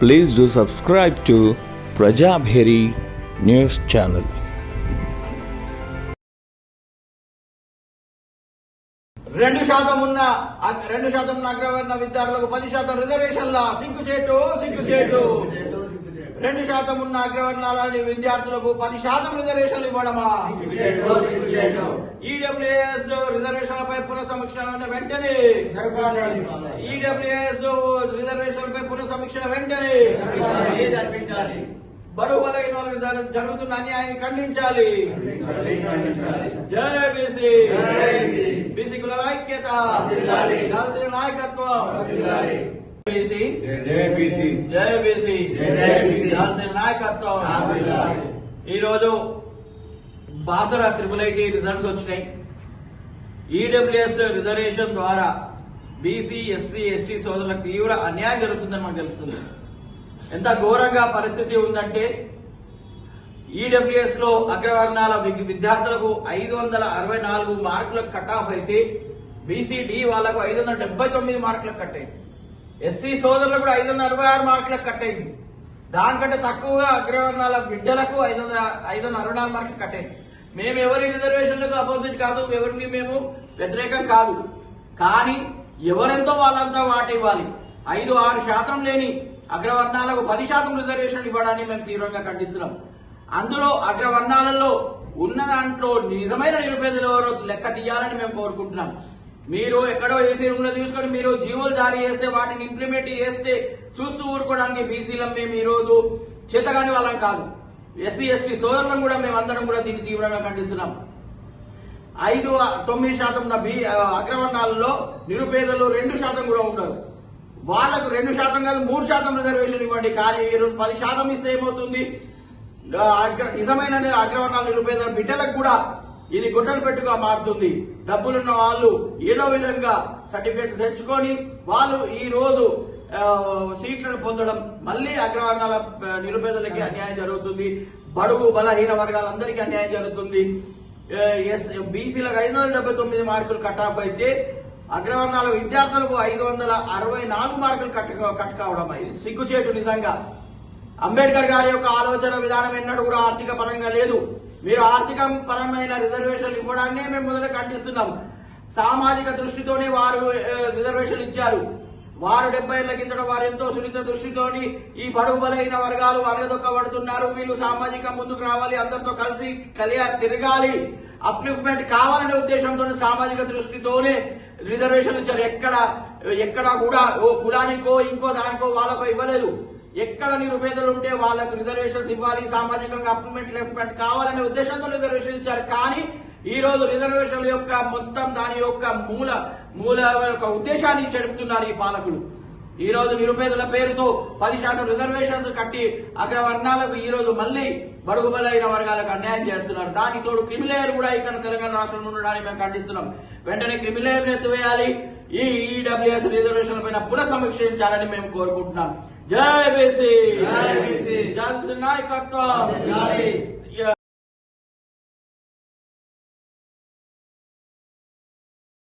Please do subscribe to Prajabheri news channel. రెండు శాతం ఉన్న రెండు శాతం ఉన్న అగ్రవర్ణ విద్యార్థులకు పది శాతం రిజర్వేషన్ల సిగ్గుచేటు సిగ్గుచేటు రెండు శాతం ఉన్న అగ్రవర్ణాలని విద్యార్థులకు పది శాతం రిజర్వేషన్లు ఇవ్వడమా? ఈడబ్ల్యూఎస్ రిజర్వేషన్లపై పునఃసమీక్ష వెంటనే. ఈడబ్ల్యూఎస్ రిజర్వేషన్లపై పునఃసమీక్ష వెంటనే. బడుగు బలైన వాళ్ళకి జరు- జరుగుతున్న అన్యాయాన్ని ఖండించాలి. జై బీసీ. బీసీ. కులాల ఐక్యత. నాయకత్వం. నాయకత్వం. ఈ రోజు బాసర త్రిపుల్ ఐటీ రిజల్ట్స్ వచ్చినాయి. ఈడబ్ల్యూఎస్ రిజర్వేషన్ ద్వారా బీసీ ఎస్సీ ఎస్టీ సోదరులకు తీవ్ర అన్యాయం జరుగుతుందని మనకు తెలుస్తుంది. ఎంత ఘోరంగా పరిస్థితి ఉందంటే ఈడబ్ల్యూఎస్లో అగ్రవర్ణాల విద్యార్థులకు ఐదు వందల అరవై నాలుగు మార్కులకు కట్ ఆఫ్ అయితే బీసీడీ వాళ్ళకు ఐదు వందల డెబ్బై తొమ్మిది మార్కులకు కట్ అయింది ఎస్సీ సోదరులకు కూడా ఐదు వందల అరవై ఆరు మార్కులకు కట్ అయింది. దానికంటే తక్కువగా అగ్రవర్ణాల బిడ్డలకు ఐదు వందల ఐదు వందల అరవై నాలుగు మార్కులు కట్ అయింది. మేము ఎవరి రిజర్వేషన్లకు అపోజిట్ కాదు ఎవరిని మేము వ్యతిరేకం కాదు. కానీ ఎవరెంతో వాళ్ళంతా వాటి ఇవ్వాలి. ఐదు ఆరు శాతం లేని అగ్రవర్ణాలకు పది శాతం రిజర్వేషన్లు ఇవ్వడాన్ని మేము తీవ్రంగా ఖండిస్తున్నాం. అందులో అగ్రవర్ణాలలో ఉన్న దాంట్లో నిజమైన నిరుపేదలు ఎవరో లెక్క తీయాలని మేము కోరుకుంటున్నాం. మీరు ఎక్కడో ఏసీ రూమ్లో తీసుకొని మీరు జీవోలు జారీ చేస్తే వాటిని ఇంప్లిమెంట్ చేస్తే చూస్తూ ఊరుకోవడానికి బీసీలం మేము రోజు చేతగాని వాళ్ళం కాదు. ఎస్సీ ఎస్టీ సోదరులను కూడా మేము అందరం కూడా దీన్ని తీవ్రంగా ఖండిస్తున్నాం. ఐదు తొమ్మిది శాతం ఉన్న బి అగ్రవర్ణాలలో నిరుపేదలు రెండు శాతం కూడా ఉండరు. వాళ్ళకు రెండు శాతం కాదు మూడు శాతం రిజర్వేషన్ ఇవ్వండి. కానీ ఈ రోజు పది శాతం ఇస్తే ఏమవుతుంది? అగ్ర- నిజమైన అగ్రవర్ణాల నిరుపేద బిడ్డలకు కూడా ఇది గుడ్డలు పెట్టుగా మారుతుంది. డబ్బులున్న వాళ్ళు ఏదో విధంగా సర్టిఫికేట్ తెచ్చుకొని వాళ్ళు ఈ రోజు సీట్లను పొందడం మళ్ళీ అగ్రవర్ణాల నిరుపేదలకి అన్యాయం జరుగుతుంది. బడుగు బలహీన వర్గాలందరికీ అన్యాయం జరుగుతుంది. ఎస్ బీసీలకు ఐదు వందల డెబ్బై తొమ్మిది మార్కులు కట్ ఆఫ్ అయితే అగ్రవర్ణాల విద్యార్థులకు ఐదు వందల అరవై నాలుగు మార్కులు కట్ కట్ కావడం ఇది సిగ్గుచేటు నిజంగా. అంబేద్కర్ గారి యొక్క ఆలోచన విధానం ఎన్నడూ కూడా ఆర్థిక పరంగా లేదు. మీరు ఆర్థిక పరమైన రిజర్వేషన్లు ఇవ్వడాన్నే మేము మొదట ఖండిస్తున్నాం. సామాజిక దృష్టితోనే వారు రిజర్వేషన్లు ఇచ్చారు. వారు డెబ్బై ఏళ్ళ కిందట వారు ఎంతో సున్నిత దృష్టితోని ఈ బడుగు బలైన వర్గాలు అణగదొక్కబడుతున్నారు. వీళ్ళు సామాజిక ముందుకు రావాలి అందరితో కలిసి కలియ తిరగాలి. అప్లిఫ్మెంట్ కావాలనే ఉద్దేశంతో సామాజిక దృష్టితోనే రిజర్వేషన్ ఇచ్చారు. ఎక్కడ ఎక్కడ కూడా ఓ కులానికో ఇంకో దానికో వాళ్ళకో ఇవ్వలేదు. ఎక్కడ నిరుపేదలు ఉంటే వాళ్ళకు రిజర్వేషన్స్ ఇవ్వాలి సామాజికంగా అప్రూవ్మెంట్ లెఫ్ట్మెంట్ కావాలనే ఉద్దేశంతో రిజర్వేషన్ ఇచ్చారు. కానీ ఈ రోజు రిజర్వేషన్ల యొక్క మొత్తం దాని యొక్క మూల మూల యొక్క ఉద్దేశాన్ని చెడుపుతున్నారు ఈ పాలకులు. ఈ రోజు నిరుపేదల పేరుతో పది శాతం రిజర్వేషన్స్ కట్టి అగ్రవర్ణాలకు ఈ రోజు మళ్ళీ బడుగుబలైన వర్గాలకు అన్యాయం చేస్తున్నారు. దానికి తోడు క్రిమిలేయర్ కూడా ఇక్కడ తెలంగాణ రాష్ట్రంలో ఉండడానికి మేము ఖండిస్తున్నాం. వెంటనే క్రిమిలేయర్ ఎత్తివేయాలి. ఈ ఈడబ్ల్యూఎస్ రిజర్వేషన్ల పైన పునఃసమీక్షించాలని మేము కోరుకుంటున్నాం. జై బీసీ జై బీసీ. జాతి నాయకత్వం